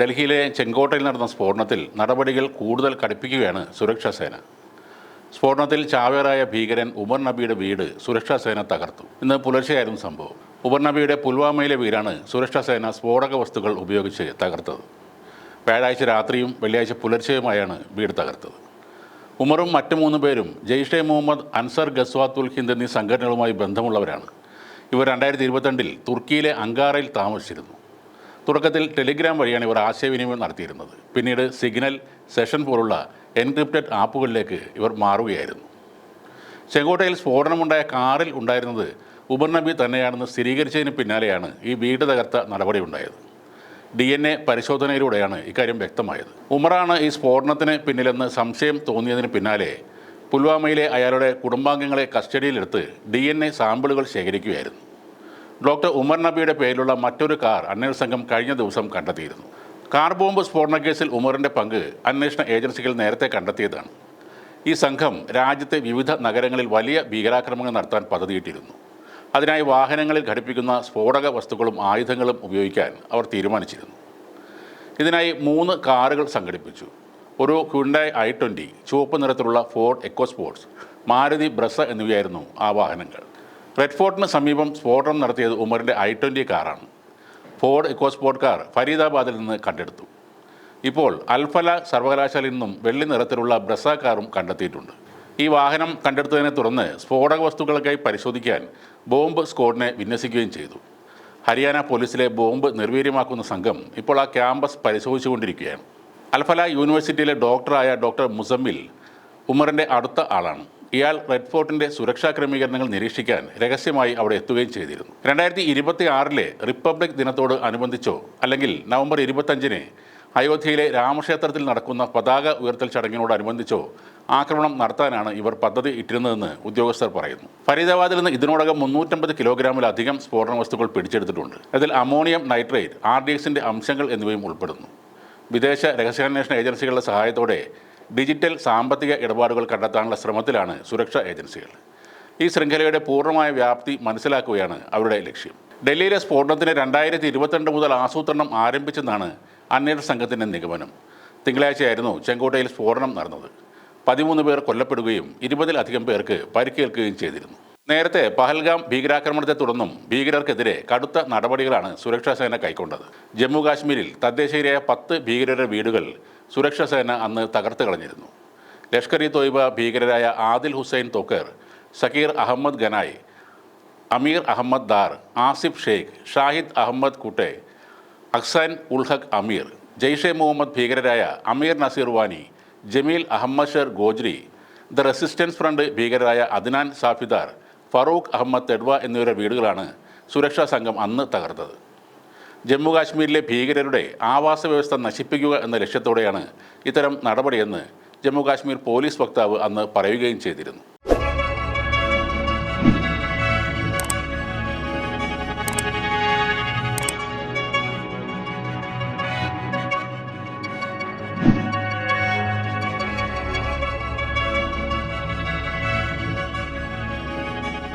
ഡൽഹിയിലെ ചെങ്കോട്ടയിൽ നടന്ന സ്ഫോടനത്തിൽ നടപടികൾ കൂടുതൽ കടുപ്പിക്കുകയാണ് സുരക്ഷാ സേന. സ്ഫോടനത്തിൽ ചാവേറായ ഭീകരൻ ഉമർ നബിയുടെ വീട് സുരക്ഷാ സേന തകർത്തു. ഇന്ന് പുലർച്ചെയായിരുന്നു സംഭവം. ഉമർ നബിയുടെ പുൽവാമയിലെ വീടാണ് സുരക്ഷാ സേന സ്ഫോടക വസ്തുക്കൾ ഉപയോഗിച്ച് തകർത്തത്. വ്യാഴാഴ്ച രാത്രിയും വെള്ളിയാഴ്ച പുലർച്ചെയുമായാണ് വീട് തകർത്തത്. ഉമറും മറ്റു മൂന്ന് പേരും ജെയ്ഷെ മുഹമ്മദ് അൻസർ ഗസ്വാത്തുൽ ഹിന്ദ് എന്നീ സംഘടനകളുമായി ബന്ധമുള്ളവരാണ്. ഇവർ രണ്ടായിരത്തി ഇരുപത്തിരണ്ടിൽ തുർക്കിയിലെ അങ്കാറയിൽ താമസിച്ചിരുന്നു. തുടക്കത്തിൽ ടെലിഗ്രാം വഴിയാണ് ഇവർ ആശയവിനിമയം നടത്തിയിരുന്നത്. പിന്നീട് സിഗ്നൽ സെഷൻ പോലുള്ള എൻക്രിപ്റ്റഡ് ആപ്പുകളിലേക്ക് ഇവർ മാറുകയായിരുന്നു. ചെങ്കോട്ടയിൽ സ്ഫോടനമുണ്ടായ കാറിൽ ഉണ്ടായിരുന്നത് ഉബർ നബി തന്നെയാണെന്ന് സ്ഥിരീകരിച്ചതിന് പിന്നാലെയാണ് ഈ വീട് തകർത്ത നടപടി ഉണ്ടായത്. ഡി എൻ എ പരിശോധനയിലൂടെയാണ് ഇക്കാര്യം വ്യക്തമായത്. ഉമറാണ് ഈ സ്ഫോടനത്തിന് പിന്നിലെന്ന് സംശയം തോന്നിയതിന് പിന്നാലെ പുൽവാമയിലെ അയാളുടെ കുടുംബാംഗങ്ങളെ കസ്റ്റഡിയിലെടുത്ത് ഡി എൻ എ സാമ്പിളുകൾ ശേഖരിക്കുകയായിരുന്നു. ഡോക്ടർ ഉമർ നബിയുടെ പേരിലുള്ള മറ്റൊരു കാർ അന്വേഷണ സംഘം കഴിഞ്ഞ ദിവസം കണ്ടെത്തിയിരുന്നു. കാർ ബോംബ് സ്ഫോടന കേസിൽ ഉമറിന്റെ പങ്ക് അന്വേഷണ ഏജൻസികൾ നേരത്തെ കണ്ടെത്തിയതാണ്. ഈ സംഘം രാജ്യത്തെ വിവിധ നഗരങ്ങളിൽ വലിയ ഭീകരാക്രമണങ്ങൾ നടത്താൻ പദ്ധതിയിട്ടിരുന്നു. അതിനായി വാഹനങ്ങളിൽ ഘടിപ്പിക്കുന്ന സ്ഫോടക വസ്തുക്കളും ആയുധങ്ങളും ഉപയോഗിക്കാൻ അവർ തീരുമാനിച്ചിരുന്നു. ഇതിനായി മൂന്ന് കാറുകൾ സംഘടിപ്പിച്ചു. ഒരു ക്യുണ്ടായ് ഐ ട്വന്റി ചുവപ്പ് നിറത്തിലുള്ള ഫോർഡ് എക്കോസ്പോർട്സ് മാരുതി ബ്രസ എന്നിവയായിരുന്നു ആ വാഹനങ്ങൾ. റെഡ് ഫോർട്ടിന് സമീപം സ്ഫോടനം നടത്തിയത് ഉമറിന്റെ ഐ ട്വന്റി കാറാണ്. ഫോർഡ് എക്കോസ്പോർട്ട് കാർ ഫരീദാബാദിൽ നിന്ന് കണ്ടെടുത്തു. ഇപ്പോൾ അൽഫല സർവകലാശാലയിൽ നിന്നും വെള്ളി നിറത്തിലുള്ള ബ്രസ കാറും കണ്ടെത്തിയിട്ടുണ്ട്. ഈ വാഹനം കണ്ടെടുത്തതിനെ തുടർന്ന് സ്ഫോടക വസ്തുക്കൾക്കായി പരിശോധിക്കാൻ ബോംബ് സ്ക്വാഡിനെ വിന്യസിക്കുകയും ചെയ്തു. ഹരിയാന പോലീസിലെ ബോംബ് നിർവീര്യമാക്കുന്ന സംഘം ഇപ്പോൾ ആ ക്യാമ്പസ് പരിശോധിച്ചുകൊണ്ടിരിക്കുകയാണ്. അൽഫല യൂണിവേഴ്സിറ്റിയിലെ ഡോക്ടറായ ഡോക്ടർ മുസമ്മിൽ ഉമറിന്റെ അടുത്ത ആളാണ്. ഇയാൾ റെഡ് ഫോർട്ടിന്റെ സുരക്ഷാ ക്രമീകരണങ്ങൾ നിരീക്ഷിക്കാൻ രഹസ്യമായി അവിടെ എത്തുകയും ചെയ്തിരുന്നു. രണ്ടായിരത്തി ഇരുപത്തി ആറിലെ റിപ്പബ്ലിക് ദിനത്തോട് അനുബന്ധിച്ചോ അല്ലെങ്കിൽ നവംബർ ഇരുപത്തഞ്ചിന് അയോധ്യയിലെ രാമക്ഷേത്രത്തിൽ നടക്കുന്ന പതാക ഉയർത്തൽ ചടങ്ങിനോടനുബന്ധിച്ചോ ആക്രമണം നടത്താനാണ് ഇവർ പദ്ധതി ഇട്ടിരുന്നതെന്ന് ഉദ്യോഗസ്ഥർ പറയുന്നു. ഫരീദാബാദിൽ നിന്ന് ഇതിനോടകം മുന്നൂറ്റമ്പത് കിലോഗ്രാമിലധികം സ്ഫോടന വസ്തുക്കൾ പിടിച്ചെടുത്തിട്ടുണ്ട്. അതിൽ അമോണിയം നൈട്രേറ്റ് ആർ ഡി അംശങ്ങൾ എന്നിവയും ഉൾപ്പെടുന്നു. വിദേശ രഹസ്യാന്വേഷണ ഏജൻസികളുടെ സഹായത്തോടെ ഡിജിറ്റൽ സാമ്പത്തിക ഇടപാടുകൾ കണ്ടെത്താനുള്ള ശ്രമത്തിലാണ് സുരക്ഷാ ഏജൻസികൾ. ഈ ശൃംഖലയുടെ പൂർണമായ വ്യാപ്തി മനസ്സിലാക്കുകയാണ് അവരുടെ ലക്ഷ്യം. ഡൽഹിയിലെ സ്ഫോടനത്തിന് രണ്ടായിരത്തി ഇരുപത്തിരണ്ട് മുതൽ ആസൂത്രണം ആരംഭിച്ചെന്നാണ് അന്വേഷണ സംഘത്തിന്റെ നിഗമനം. തിങ്കളാഴ്ചയായിരുന്നു ചെങ്കോട്ടയിൽ സ്ഫോടനം നടന്നത്. പതിമൂന്ന് പേർ കൊല്ലപ്പെടുകയും ഇരുപതിലധികം പേർക്ക് പരിക്കേൽക്കുകയും ചെയ്തിരുന്നു. നേരത്തെ പഹൽഗാം ഭീകരാക്രമണത്തെ തുടർന്നും ഭീകരർക്കെതിരെ കടുത്ത നടപടികളാണ് സുരക്ഷാ സേന കൈക്കൊണ്ടത്. ജമ്മു കാശ്മീരിൽ തദ്ദേശീയരായ പത്ത് ഭീകരരുടെ വീടുകൾ സുരക്ഷാ സേന അന്ന് തകർത്ത് കളഞ്ഞിരുന്നു. ലഷ്കർ ഇ തോയ്ബ ഭീകരരായ ആദിൽ ഹുസൈൻ തോക്കർ സക്കീർ അഹമ്മദ് ഗനായ് അമീർ Ahmad Dar Asif Sheikh Shahid Ahmad Kutte Ahsan Ulhaq Amir Jaish Mohammed ഭീകരരായ Amir Nazir Wani Jameel Ahmad Sher Gojri the resistance front ഭീകരരായ Adnan Safidar Farooq Ahmad Tedwa എന്നിവരുടെ വീടുകളാണ് സുരക്ഷാ സംഘം അന്ന് തകർത്തത്. ജമ്മു കാശ്മീരിലെ ഭീകരരുടെ ആവാസ വ്യവസ്ഥ നശിപ്പിക്കുക എന്ന ലക്ഷ്യത്തോടെയാണ് ഇത്തരം നടപടിയെന്ന് ജമ്മു കാശ്മീർ പോലീസ് വക്താവ് അന്ന് പറയുകയും ചെയ്തിരുന്നു.